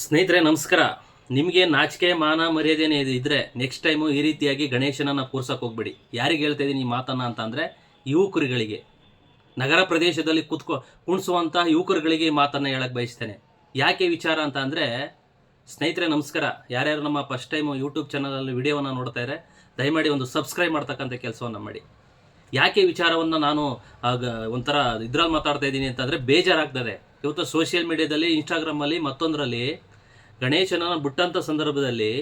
ಸ್ನೇಹಿತರೆ, ನಮಸ್ಕಾರ. ನಿಮಗೆ ನಾಚಿಕೆ, ಮಾನ ಮರ್ಯಾದೆನೇ ಇದ್ದರೆ ನೆಕ್ಸ್ಟ್ ಟೈಮು ಈ ರೀತಿಯಾಗಿ ಗಣೇಶನನ್ನು ಕೂರ್ಸೋಕೆ ಹೋಗ್ಬೇಡಿ. ಯಾರಿಗೆ ಹೇಳ್ತಾ ಇದ್ದೀನಿ ಈ ಮಾತನ್ನು ಅಂತಂದರೆ ಯುವಕರುಗಳಿಗೆ. ನಗರ ಪ್ರದೇಶದಲ್ಲಿ ಕುತ್ಕೊ ಕುಣಿಸುವಂಥ ಯುವಕರುಗಳಿಗೆ ಈ ಮಾತನ್ನು ಹೇಳಕ್ಕೆ ಬಯಸ್ತೇನೆ. ಯಾಕೆ ವಿಚಾರ ಅಂತ ಅಂದರೆ ಸ್ನೇಹಿತರೆ, ನಮಸ್ಕಾರ. ಯಾರ್ಯಾರು ನಮ್ಮ ಫಸ್ಟ್ ಟೈಮು ಯೂಟ್ಯೂಬ್ ಚಾನಲಲ್ಲಿ ವಿಡಿಯೋವನ್ನು ನೋಡ್ತಾ ಇದ್ದಾರೆ ದಯಮಾಡಿ ಒಂದು ಸಬ್ಸ್ಕ್ರೈಬ್ ಮಾಡ್ತಕ್ಕಂಥ ಕೆಲಸವನ್ನು ಮಾಡಿ. ಯಾಕೆ ವಿಚಾರವನ್ನು ನಾನು ಒಂಥರ ಇದ್ರಲ್ಲಿ ಮಾತಾಡ್ತಾ ಇದ್ದೀನಿ ಅಂತಂದರೆ ಬೇಜಾರಾಗ್ತದೆ. ಇವತ್ತು ಸೋಷಿಯಲ್ ಮೀಡಿಯಾದಲ್ಲಿ ಇನ್ಸ್ಟಾಗ್ರಾಮಲ್ಲಿ ಮತ್ತೊಂದರಲ್ಲಿ ಗಣೇಶನನ್ನು ಬಿಟ್ಟಂಥ ಸಂದರ್ಭದಲ್ಲಿ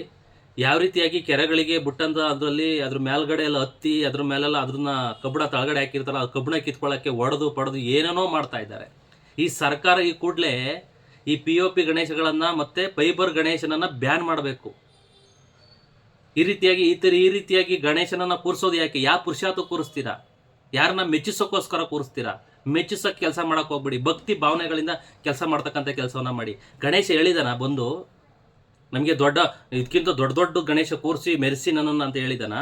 ಯಾವ ರೀತಿಯಾಗಿ ಕೆರೆಗಳಿಗೆ ಬಿಟ್ಟಂಥ ಅದರಲ್ಲಿ ಅದ್ರ ಮೇಲ್ಗಡೆ ಎಲ್ಲ ಹತ್ತಿ, ಅದ್ರ ಮೇಲೆಲ್ಲ ಅದ್ರನ್ನ ಕಬ್ಬಣ ತಳಗಡೆ ಹಾಕಿರ್ತಾರಲ್ಲ, ಆ ಕಬ್ಬಣ ಕಿತ್ಕೊಳ್ಳೋಕ್ಕೆ ಒಡೆದು ಪಡೆದು ಏನೇನೋ ಮಾಡ್ತಾ ಇದ್ದಾರೆ. ಈ ಸರ್ಕಾರ ಈ ಕೂಡಲೇ ಈ ಪಿ ಒ ಪಿ ಗಣೇಶಗಳನ್ನು ಮತ್ತು ಫೈಬರ್ ಗಣೇಶನನ್ನು ಬ್ಯಾನ್ ಮಾಡಬೇಕು. ಈ ರೀತಿಯಾಗಿ, ಈ ತರ, ಈ ರೀತಿಯಾಗಿ ಗಣೇಶನನ್ನ ಕೂರಿಸೋದು ಯಾಕೆ? ಯಾವ ಪುರುಷಾರ್ಥ ಕೂರಿಸ್ತೀರಾ? ಯಾರನ್ನ ಮೆಚ್ಚಿಸೋಕ್ಕೋಸ್ಕರ ಕೂರಿಸ್ತೀರಾ? ಮೆಚ್ಚಿಸೋಕೆ ಕೆಲಸ ಮಾಡಕ್ ಹೋಗ್ಬಿಡಿ. ಭಕ್ತಿ ಭಾವನೆಗಳಿಂದ ಕೆಲಸ ಮಾಡ್ತಕ್ಕಂಥ ಕೆಲಸವನ್ನ ಮಾಡಿ. ಗಣೇಶ ಹೇಳಿದಾನ, ಬಂದು, ನಮಗೆ ದೊಡ್ಡ ಇದಕ್ಕಿಂತ ದೊಡ್ಡ ದೊಡ್ಡ ಗಣೇಶ ಕೂರಿಸಿ, ಮೆರೆಸಿ ನನ್ನನ್ನು ಅಂತ ಹೇಳಿದಾನ.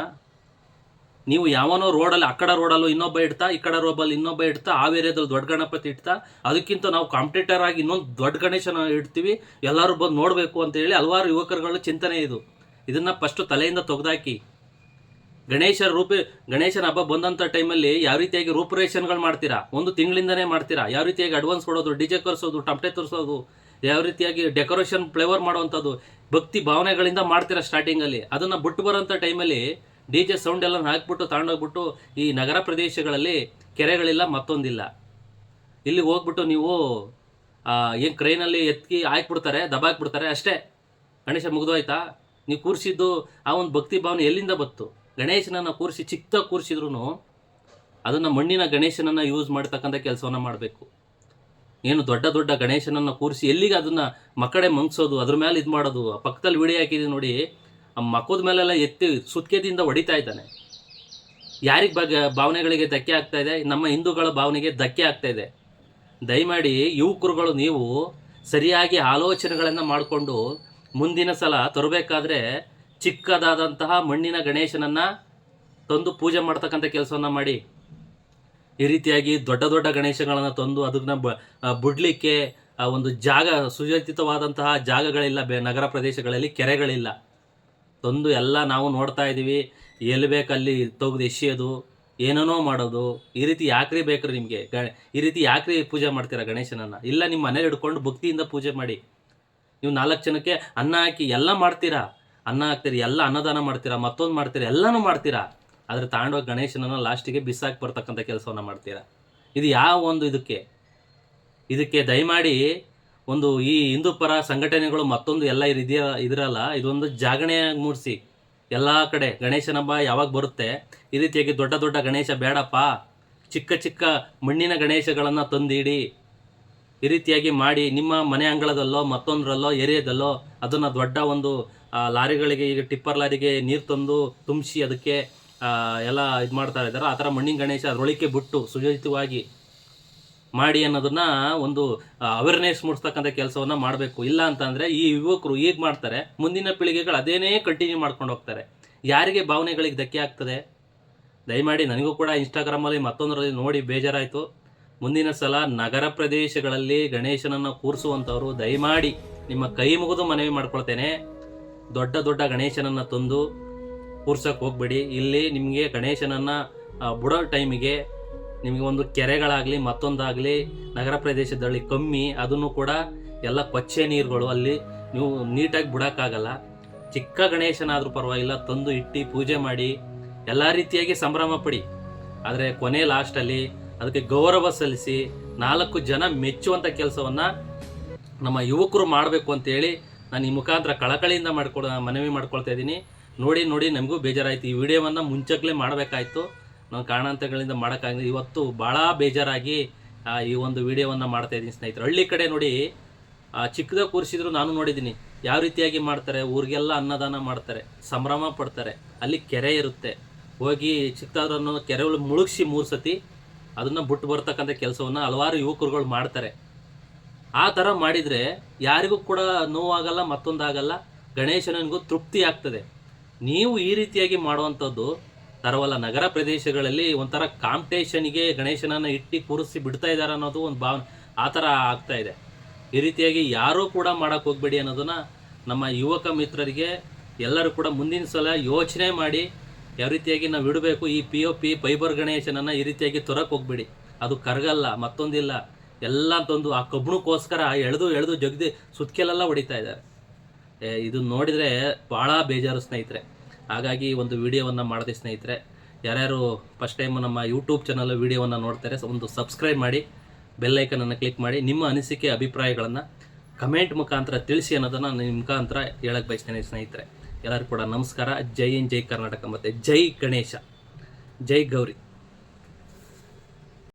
ನೀವು ಯಾವನೋ ರೋಡಲ್ಲಿ, ಆ ಕಡೆ ರೋಡಲ್ಲೂ ಇನ್ನೊಬ್ಬ ಇಡ್ತಾ, ಈ ಕಡೆ ರೋಬಲ್ಲಿ ಇನ್ನೊಬ್ಬ ಇಡ್ತಾ, ಆ ಏರಿಯಾದಲ್ಲಿ ದೊಡ್ಡ ಗಣಪತಿ ಇಡ್ತಾ, ಅದಕ್ಕಿಂತ ನಾವು ಕಾಂಪಿಟೇಟರ್ ಆಗಿ ಇನ್ನೊಂದು ದೊಡ್ಡ ಗಣೇಶನ ಇಡ್ತೀವಿ. ಎಲ್ಲರೂ ಬಂದು ನೋಡಬೇಕು ಅಂತ ಹೇಳಿ ಹಲವಾರು ಯುವಕರುಗಳ ಚಿಂತನೆ ಇದು. ಇದನ್ನು ಫಸ್ಟು ತಲೆಯಿಂದ ತೆಗೆದಾಕಿ ಗಣೇಶ ರೂಪ, ಗಣೇಶನ ಹಬ್ಬ ಬಂದಂಥ ಟೈಮಲ್ಲಿ ಯಾವ ರೀತಿಯಾಗಿ ರೂಪರೇಷನ್ಗಳು ಮಾಡ್ತೀರಾ? ಒಂದು ತಿಂಗಳಿಂದನೇ ಮಾಡ್ತೀರಾ? ಯಾವ ರೀತಿಯಾಗಿ ಅಡ್ವಾನ್ಸ್ ಕೊಡೋದು ಡಿಜೆ ಕರ್ಸೋದು, ಟಮಟೆ ತರಿಸೋದು, ಯಾವ ರೀತಿಯಾಗಿ ಡೆಕೋರೇಷನ್ ಫ್ಲೇವರ್ ಮಾಡುವಂಥದ್ದು, ಭಕ್ತಿ ಭಾವನೆಗಳಿಂದ ಮಾಡ್ತೀರಾ ಸ್ಟಾರ್ಟಿಂಗಲ್ಲಿ ಅದನ್ನು ಬಿಟ್ಟು ಬರೋಂಥ ಟೈಮಲ್ಲಿ ಡಿ ಜೆ ಸೌಂಡ್ ಎಲ್ಲ ಹಾಕ್ಬಿಟ್ಟು ತಗೊಂಡೋಗ್ಬಿಟ್ಟು ಈ ನಗರ ಪ್ರದೇಶಗಳಲ್ಲಿ ಕೆರೆಗಳಿಲ್ಲ, ಮತ್ತೊಂದಿಲ್ಲ. ಇಲ್ಲಿ ಹೋಗ್ಬಿಟ್ಟು ನೀವು ಏನು ಕ್ರೈನಲ್ಲಿ ಎತ್ತಿ ಹಾಕ್ಬಿಡ್ತಾರೆ, ದಬಾಕ್ಬಿಡ್ತಾರೆ ಅಷ್ಟೇ. ಗಣೇಶ ಮುಗಿದೋಯ್ತಾ? ನೀವು ಕೂರಿಸಿದ್ದು ಆ ಒಂದು ಭಕ್ತಿ ಭಾವನೆ ಎಲ್ಲಿಂದ ಬತ್ತು ಗಣೇಶನನ್ನು ಕೂರಿಸಿ, ಚಿಕ್ಕದಾಗಿ ಕೂರಿಸಿದ್ರು ಅದನ್ನು ಮಣ್ಣಿನ ಗಣೇಶನನ್ನು ಯೂಸ್ ಮಾಡ್ತಕ್ಕಂಥ ಕೆಲಸವನ್ನು ಮಾಡಬೇಕು. ಏನು ದೊಡ್ಡ ದೊಡ್ಡ ಗಣೇಶನನ್ನು ಕೂರಿಸಿ ಎಲ್ಲಿಗೆ ಅದನ್ನು ಮಕ್ಕಡೆ ಮಂಗಿಸೋದು, ಅದ್ರ ಮೇಲೆ ಇದು ಮಾಡೋದು, ಆ ಪಕ್ಕದಲ್ಲಿ ವಿಡಿಯೋ ಹಾಕಿದೆ ನೋಡಿ, ಆ ಮಕ್ಕದ ಮೇಲೆಲ್ಲ ಎತ್ತಿ ಸುತ್ಕೆದಿಂದ ಹೊಡಿತಾ ಇದ್ದಾನೆ. ಯಾರಿಗೆ ಬಗ್ಗೆ ಭಾವನೆಗಳಿಗೆ ಧಕ್ಕೆ ಆಗ್ತಾ ಇದೆ? ನಮ್ಮ ಹಿಂದೂಗಳ ಭಾವನೆಗೆ ಧಕ್ಕೆ ಆಗ್ತಾ ಇದೆ. ದಯಮಾಡಿ ಯುವಕರುಗಳು, ನೀವು ಸರಿಯಾಗಿ ಆಲೋಚನೆಗಳನ್ನು ಮಾಡಿಕೊಂಡು ಮುಂದಿನ ಸಲ ತರಬೇಕಾದ್ರೆ ಚಿಕ್ಕದಾದಂತಹ ಮಣ್ಣಿನ ಗಣೇಶನನ್ನ ತಂದು ಪೂಜೆ ಮಾಡ್ತಕ್ಕಂಥ ಕೆಲಸವನ್ನ ಮಾಡಿ. ಈ ರೀತಿಯಾಗಿ ದೊಡ್ಡ ದೊಡ್ಡ ಗಣೇಶಗಳನ್ನು ತಂದು ಅದನ್ನ ಬ ಬಿಡ್ಲಿಕ್ಕೆ, ಆ, ಒಂದು ಜಾಗ ಸುಜಿತವಾದಂತಹ ಜಾಗಗಳಿಲ್ಲ, ಬೆ, ನಗರ ಪ್ರದೇಶಗಳಲ್ಲಿ ಕೆರೆಗಳಿಲ್ಲ. ತಂದು ಎಲ್ಲ ನಾವು ನೋಡ್ತಾ ಇದ್ದೀವಿ. ಎಲ್ಲಿ ಬೇಕಲ್ಲಿ ತೆಗ್ದು ಎಸೆಯೋದು, ಏನೇನೋ ಮಾಡೋದು. ಈ ರೀತಿ ಯಾಕ್ರಿ ಬೇಕ್ರಿ ನಿಮಗೆ? ಗ ಈ ರೀತಿ ಯಾಕ್ರಿ ಪೂಜೆ ಮಾಡ್ತೀರಾ ಗಣೇಶನನ್ನು? ಇಲ್ಲ ನಿಮ್ಮ ಮನೇಲಿ ಹಿಡ್ಕೊಂಡು ಭಕ್ತಿಯಿಂದ ಪೂಜೆ ಮಾಡಿ. ನೀವು ನಾಲ್ಕು ಜನಕ್ಕೆ ಅನ್ನ ಹಾಕಿ ಎಲ್ಲ ಮಾಡ್ತೀರಾ? ಅನ್ನ ಹಾಕ್ತೀರಿ, ಎಲ್ಲ ಅನ್ನದಾನ ಮಾಡ್ತೀರಾ, ಮತ್ತೊಂದು ಮಾಡ್ತೀರಾ, ಎಲ್ಲನೂ ಮಾಡ್ತೀರಾ, ಆದರೆ ತಗೊಂಡೋಗಿ ಗಣೇಶನನ್ನ ಲಾಸ್ಟಿಗೆ ಬಿಸಾಕಿ ಬರ್ತಕ್ಕಂಥ ಕೆಲಸವನ್ನ ಮಾಡ್ತೀರಾ? ಇದು ಯಾವ ಒಂದು ಇದಕ್ಕೆ? ಇದಕ್ಕೆ ದಯಮಾಡಿ ಒಂದು ಈ ಹಿಂದೂ ಪರ ಸಂಘಟನೆಗಳು ಮತ್ತೊಂದು ಎಲ್ಲ ಇದೆಯ, ಇದರಲ್ಲ, ಇದೊಂದು ಜಾಗಣೆಯಾಗಿ ಮೂಡಿಸಿ. ಎಲ್ಲ ಕಡೆ ಗಣೇಶನ ಹಬ್ಬ ಯಾವಾಗ ಬರುತ್ತೆ? ಈ ರೀತಿಯಾಗಿ ದೊಡ್ಡ ದೊಡ್ಡ ಗಣೇಶ ಬೇಡಪ್ಪ. ಚಿಕ್ಕ ಚಿಕ್ಕ ಮಣ್ಣಿನ ಗಣೇಶಗಳನ್ನು ತಂದಿಡಿ. ಈ ರೀತಿಯಾಗಿ ಮಾಡಿ ನಿಮ್ಮ ಮನೆ ಅಂಗಳದಲ್ಲೋ, ಮತ್ತೊಂದರಲ್ಲೋ, ಏರಿಯಾದಲ್ಲೋ, ಅದನ್ನು ದೊಡ್ಡ ಒಂದು ಲಾರಿಗಳಿಗೆ ಈಗ ಟಿಪ್ಪರ್ ಲಾರಿಗೆ ನೀರು ತಂದು ತುಂಬಿಸಿ ಅದಕ್ಕೆ ಎಲ್ಲ ಇದು ಮಾಡ್ತಾ ಇದ್ದಾರೆ. ಆ ಥರ ಮಣ್ಣಿನ ಗಣೇಶ ಅದರೊಳಕ್ಕೆ ಬಿಟ್ಟು ಸುಯೋಜಿತವಾಗಿ ಮಾಡಿ ಅನ್ನೋದನ್ನ ಒಂದು ಅವೇರ್ನೆಸ್ ಮೂಡಿಸ್ತಕ್ಕಂಥ ಕೆಲಸವನ್ನ ಮಾಡಬೇಕು. ಇಲ್ಲ ಅಂತಂದರೆ ಈ ಯುವಕರು ಈಗ ಮಾಡ್ತಾರೆ. ಮುಂದಿನ ಪೀಳಿಗೆಗಳು ಅದೇನೇ ಕಂಟಿನ್ಯೂ ಮಾಡ್ಕೊಂಡು ಹೋಗ್ತಾರೆ. ಯಾರಿಗೆ ಭಾವನೆಗಳಿಗೆ ಧಕ್ಕೆ ಆಗ್ತದೆ? ದಯಮಾಡಿ ನನಗೂ ಕೂಡ ಇನ್ಸ್ಟಾಗ್ರಾಮಲ್ಲಿ ಮತ್ತೊಂದರಲ್ಲಿ ನೋಡಿ, ಬೇಜಾರಾಯಿತು. ಮುಂದಿನ ಸಲ ನಗರ ಪ್ರದೇಶಗಳಲ್ಲಿ ಗಣೇಶನನ್ನು ಕೂರಿಸುವಂಥವ್ರು ದಯಮಾಡಿ ನಿಮ್ಮ ಕೈ ಮುಗಿದು ಮನವಿ ಮಾಡ್ಕೊಳ್ತೇನೆ. ದೊಡ್ಡ ದೊಡ್ಡ ಗಣೇಶನನ್ನ ತಂದು ಕೂರ್ಸೋಕೆ ಹೋಗ್ಬೇಡಿ. ಇಲ್ಲಿ ನಿಮಗೆ ಗಣೇಶನನ್ನ ಬಿಡೋ ಟೈಮಿಗೆ ನಿಮಗೆ ಒಂದು ಕೆರೆಗಳಾಗಲಿ, ಮತ್ತೊಂದಾಗಲಿ, ನಗರ ಪ್ರದೇಶದಲ್ಲಿ ಕಮ್ಮಿ, ಅದನ್ನು ಕೂಡ ಎಲ್ಲ ಕೊಚ್ಚೆ ನೀರುಗಳು ಅಲ್ಲಿ ನೀವು ನೀಟಾಗಿ ಬಿಡೋಕ್ಕಾಗಲ್ಲ. ಚಿಕ್ಕ ಗಣೇಶನಾದರೂ ಪರವಾಗಿಲ್ಲ, ತಂದು ಇಟ್ಟು ಪೂಜೆ ಮಾಡಿ, ಎಲ್ಲ ರೀತಿಯಾಗಿ ಸಂಭ್ರಮ ಪಡಿ. ಆದರೆ ಕೊನೆ ಲಾಸ್ಟಲ್ಲಿ ಅದಕ್ಕೆ ಗೌರವ ಸಲ್ಲಿಸಿ ನಾಲ್ಕು ಜನ ಮೆಚ್ಚುವಂಥ ಕೆಲಸವನ್ನು ನಮ್ಮ ಯುವಕರು ಮಾಡಬೇಕು ಅಂತೇಳಿ ನಾನು ಈ ಮುಖಾಂತರ ಕಳಕಳಿಯಿಂದ ಮಾಡ್ಕೊಡ ಮನವಿ ಮಾಡ್ಕೊಳ್ತಾ ಇದ್ದೀನಿ. ನೋಡಿ ನೋಡಿ, ನಮಗೂ ಬೇಜಾರಾಯಿತು. ಈ ವಿಡಿಯೋವನ್ನು ಮುಂಚೆಗ್ಲೇ ಮಾಡಬೇಕಾಯಿತು. ನಾನು ಕಾರಣಾಂತರಗಳಿಂದ ಮಾಡೋಕ್ಕಾಗಿಲ್ಲ ಇವತ್ತು ಭಾಳ ಬೇಜಾರಾಗಿ ಈ ಒಂದು ವಿಡಿಯೋವನ್ನು ಮಾಡ್ತಾ ಇದ್ದೀನಿ ಸ್ನೇಹಿತರು. ಹಳ್ಳಿ ಕಡೆ ನೋಡಿ ಚಿಕ್ಕದಾಗ ಕೂರಿಸಿದ್ರು ನಾನು ನೋಡಿದ್ದೀನಿ. ಯಾವ ರೀತಿಯಾಗಿ ಮಾಡ್ತಾರೆ? ಊರಿಗೆಲ್ಲ ಅನ್ನದಾನ ಮಾಡ್ತಾರೆ. ಸಂಭ್ರಮ ಪಡ್ತಾರೆ. ಅಲ್ಲಿ ಕೆರೆ ಇರುತ್ತೆ. ಹೋಗಿ ಚಿಕ್ಕದಾದ್ರನ್ನು ಕೆರೆ ಮುಳುಗಿಸಿ ಮೂರು ಸತಿ, ಅದನ್ನು ಬಿಟ್ಟು ಬರ್ತಕ್ಕಂಥ ಕೆಲಸವನ್ನು ಹಲವಾರು ಯುವಕರುಗಳು ಮಾಡ್ತಾರೆ. ಆ ಥರ ಮಾಡಿದರೆ ಯಾರಿಗೂ ಕೂಡ ನೋವಾಗಲ್ಲ, ಮತ್ತೊಂದಾಗಲ್ಲ. ಗಣೇಶನಿಗೂ ತೃಪ್ತಿ ಆಗ್ತದೆ. ನೀವು ಈ ರೀತಿಯಾಗಿ ಮಾಡುವಂಥದ್ದು ತರವಲ್ಲ. ನಗರ ಪ್ರದೇಶಗಳಲ್ಲಿ ಒಂಥರ ಕಾಂಪಿಟೇಷನ್ಗೆ ಗಣೇಶನನ್ನು ಇಟ್ಟು ಕೂರಿಸಿ ಬಿಡ್ತಾ ಇದ್ದಾರೆ ಅನ್ನೋದು ಒಂದು ಭಾವನೆ ಆ ಥರ ಆಗ್ತಾ ಇದೆ. ಈ ರೀತಿಯಾಗಿ ಯಾರೂ ಕೂಡ ಮಾಡೋಕ್ಕೆ ಹೋಗ್ಬೇಡಿ ಅನ್ನೋದನ್ನು ನಮ್ಮ ಯುವಕ ಮಿತ್ರರಿಗೆ ಎಲ್ಲರೂ ಕೂಡ ಮುಂದಿನ ಸಲ ಯೋಚನೆ ಮಾಡಿ ಯಾವ ರೀತಿಯಾಗಿ ನಾವು ಇಡಬೇಕು ಈ ಪಿ ಒ ಪಿ ಫೈಬರ್ ಗಣೇಶನನ್ನು ಈ ರೀತಿಯಾಗಿ ತೊರಕ್ಕೆ ಹೋಗ್ಬೇಡಿ. ಅದು ಕರಗಲ್ಲ, ಮತ್ತೊಂದಿಲ್ಲ. ಎಲ್ಲ ತಂದು ಆ ಕಬ್ಬಣಕ್ಕೋಸ್ಕರ ಎಳೆದು ಎಳೆದು ಜಗದಿ ಸುತ್ಕೆಲೆಲ್ಲ ಹೊಡಿತಾ ಇದ್ದಾರೆ. ಇದು ನೋಡಿದರೆ ಭಾಳ ಬೇಜಾರು ಸ್ನೇಹಿತರೆ. ಹಾಗಾಗಿ ಒಂದು ವಿಡಿಯೋವನ್ನು ಮಾಡಿದೆ ಸ್ನೇಹಿತರೆ. ಯಾರ್ಯಾರು ಫಸ್ಟ್ ಟೈಮ್ ನಮ್ಮ ಯೂಟ್ಯೂಬ್ ಚಾನಲ್ ವೀಡಿಯೋವನ್ನು ನೋಡ್ತಾರೆ, ಒಂದು ಸಬ್ಸ್ಕ್ರೈಬ್ ಮಾಡಿ ಬೆಲ್ಲೈಕನನ್ನು ಕ್ಲಿಕ್ ಮಾಡಿ, ನಿಮ್ಮ ಅನಿಸಿಕೆ, ಅಭಿಪ್ರಾಯಗಳನ್ನು ಕಮೆಂಟ್ ಮುಖಾಂತರ ತಿಳಿಸಿ ಅನ್ನೋದನ್ನು ನಿಮ್ಮ ಮುಖಾಂತರ ಹೇಳಕ್ಕೆ ಬಯಸ್ತೇನೆ ಸ್ನೇಹಿತರೆ. ಎಲ್ಲರೂ ಕೂಡ ನಮಸ್ಕಾರ. ಜೈ ಇನ್ ಜೈ ಕರ್ನಾಟಕ ಮತ್ತು ಜೈ ಗಣೇಶ. ಜೈ ಗೌರಿ.